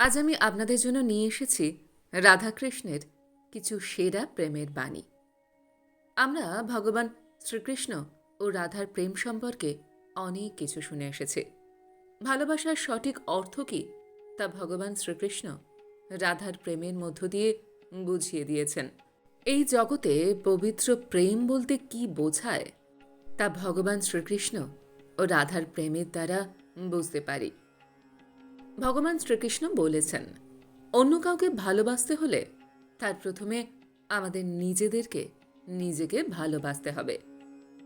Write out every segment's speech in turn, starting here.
আজ আমি আপনাদের জন্য নিয়ে এসেছি রাধাকৃষ্ণের কিছু সেরা প্রেমের বাণী। আমরা ভগবান শ্রীকৃষ্ণ ও রাধার প্রেম সম্পর্কে অনেক কিছু শুনে এসেছি। ভালোবাসার সঠিক অর্থ কী তা ভগবান শ্রীকৃষ্ণ রাধার প্রেমের মধ্য দিয়ে বুঝিয়ে দিয়েছেন। এই জগতে পবিত্র প্রেম বলতে কি বোঝায় তা ভগবান শ্রীকৃষ্ণ ও রাধার প্রেমের দ্বারা বুঝতে পারি। ভগবান শ্রীকৃষ্ণ বলেছেন, অন্য কাউকে ভালোবাসতে হলে তার প্রথমে আমাদের নিজেদেরকে নিজেকে ভালোবাসতে হবে।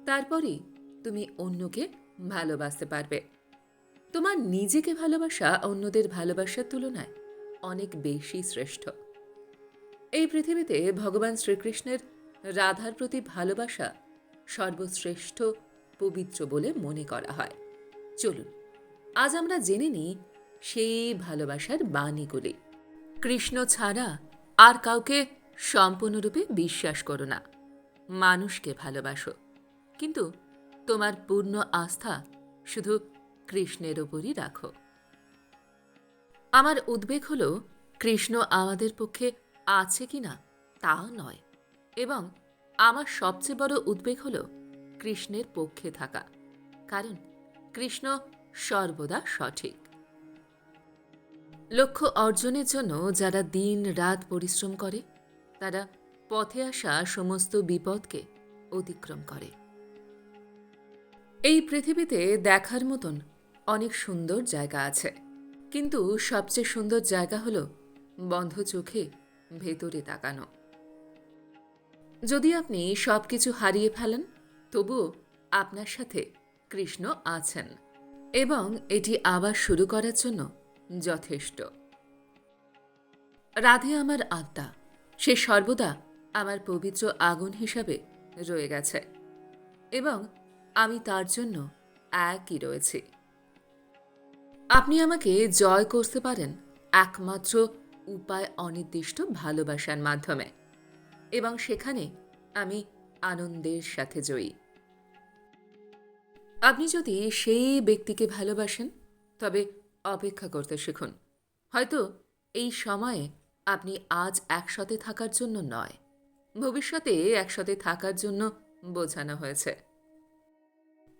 তারপরই তুমি অন্যকে ভালোবাসতে পারবে। তোমার নিজেকে ভালোবাসা অন্যদের ভালোবাসার তুলনায় অনেক বেশি শ্রেষ্ঠ। এই পৃথিবীতে ভগবান শ্রীকৃষ্ণের রাধার প্রতি ভালোবাসা সর্বশ্রেষ্ঠ পবিত্র বলে মনে করা হয়। চলুন, আজ আমরা জেনে নিই সেই ভালোবাসার বাণীগুলি। কৃষ্ণ ছাড়া আর কাউকে সম্পূর্ণরূপে বিশ্বাস করো না। মানুষকে ভালোবাসো। কিন্তু তোমার পূর্ণ আস্থা শুধু কৃষ্ণের ওপরই রাখো। আমার উদ্বেগ হল, কৃষ্ণ আমাদের পক্ষে আছে কি না তা নয়। এবং আমার সবচেয়ে বড় উদ্বেগ হল, কৃষ্ণের পক্ষে থাকা। কারণ কৃষ্ণ সর্বদা সঠিক। লক্ষ্য অর্জনের জন্য যারা দিন রাত পরিশ্রম করে, তারা পথে আসা সমস্ত বিপদকে অতিক্রম করে। এই পৃথিবীতে দেখার মতন অনেক সুন্দর জায়গা আছে, কিন্তু সবচেয়ে সুন্দর জায়গা হল বন্ধ চোখে ভেতরে তাকানো। যদি আপনি সব কিছু হারিয়ে ফেলেন, তবুও আপনার সাথে কৃষ্ণ আছেন এবং এটি আবার শুরু করার জন্য যথেষ্ট। রাধে আমার আত্মা, সে সর্বদা আমার পবিত্র আগুন হিসাবে রয়ে গেছে এবং আমি তার জন্য একই রয়েছি। আপনি আমাকে জয় করতে পারেন একমাত্র উপায় অনির্দিষ্ট ভালোবাসার মাধ্যমে এবং সেখানে আমি আনন্দের সাথে জয়ী। আপনি যদি সেই ব্যক্তিকে ভালোবাসেন, তবে অপেক্ষা করতে শিখুন। হয়তো এই সময়ে আপনি আজ একসাথে থাকার জন্য নয়, ভবিষ্যতে একসাথে থাকার জন্য বোঝানো হয়েছে।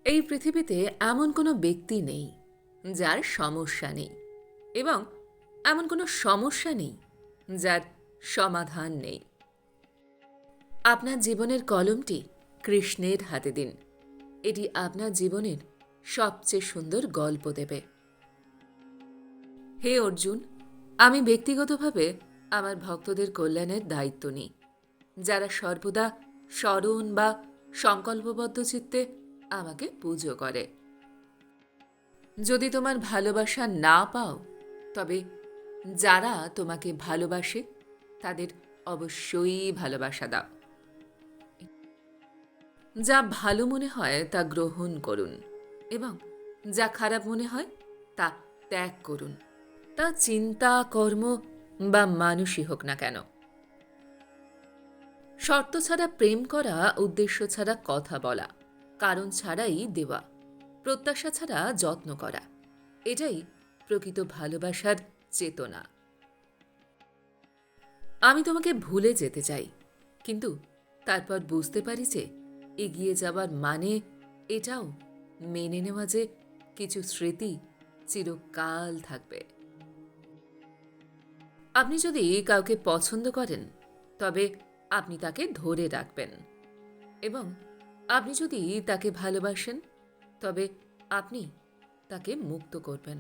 এই পৃথিবীতে এমন কোনো ব্যক্তি নেই যার সমস্যা নেই এবং এমন কোনো সমস্যা নেই যার সমাধান নেই। আপনার জীবনের কলমটি কৃষ্ণের হাতে দিন। এটি আপনার জীবনের সবচেয়ে সুন্দর গল্প দেবে। হে অর্জুন, আমি ব্যক্তিগতভাবে আমার ভক্তদের কল্যাণের দায়িত্ব নিই। যারা সর্বদা স্মরণ বা সংকল্পবদ্ধ চিত্তে আমাকে পুজো করে। যদি তোমার ভালোবাসা না পাও, তবে যারা তোমাকে ভালোবাসে, তাদের অবশ্যই ভালোবাসা দাও। যা ভালো মনে হয়, তা গ্রহণ করুন এবং যা খারাপ মনে হয়, তা ত্যাগ করুন। তা চিন্তা, কর্ম বা মানুষই হোক না কেন। শর্ত ছাড়া প্রেম করা, উদ্দেশ্য ছাড়া কথা বলা, কারণ ছাড়াই দেওয়া, প্রত্যাশা ছাড়া যত্ন করা, এটাই প্রকৃত ভালোবাসার চেতনা। আমি তোমাকে ভুলে যেতে চাই, কিন্তু তারপর বুঝতে পারি যে এগিয়ে যাবার মানে এটাও মেনে নেওয়া যে কিছু স্মৃতি চিরকাল থাকবে। আপনি যদি কাউকে পছন্দ করেন, তবে আপনি তাকে ধরে রাখবেন। এবং আপনি যদি তাকে ভালোবাসেন, তবে আপনি তাকে মুক্ত করবেন।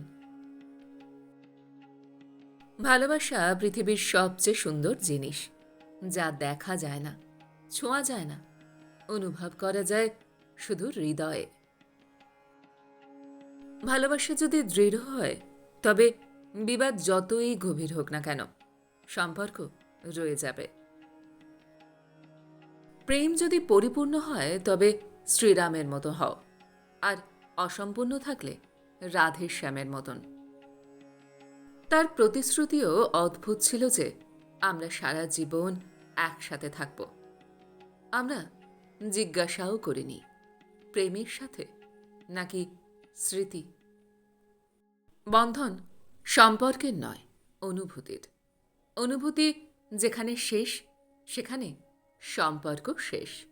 ভালোবাসা পৃথিবীর সবচেয়ে সুন্দর জিনিস, যা দেখা যায় না, ছোঁয়া যায় না, অনুভব করা যায় শুধু হৃদয়ে। ভালোবাসা যদি দৃঢ় হয়, তবে বিবাদ যতই গভীর হোক না কেন, সম্পর্ক রয়ে যাবে। প্রেম যদি পরিপূর্ণ হয়, তবে শ্রীরামের মতো হও। আর অসম্পূর্ণ থাকলে রাধের শ্যামের মতন। তার প্রতিশ্রুতিও অদ্ভুত ছিল যে, আমরা সারা জীবন একসাথে থাকব। আমরা জিজ্ঞাসাও করিনি, প্রেমের সাথে নাকি স্মৃতি। বন্ধন সম্পর্কের নয় অনুভূতির। অনুভূতি যেখানে শেষ সেখানে সম্পর্ক শেষ।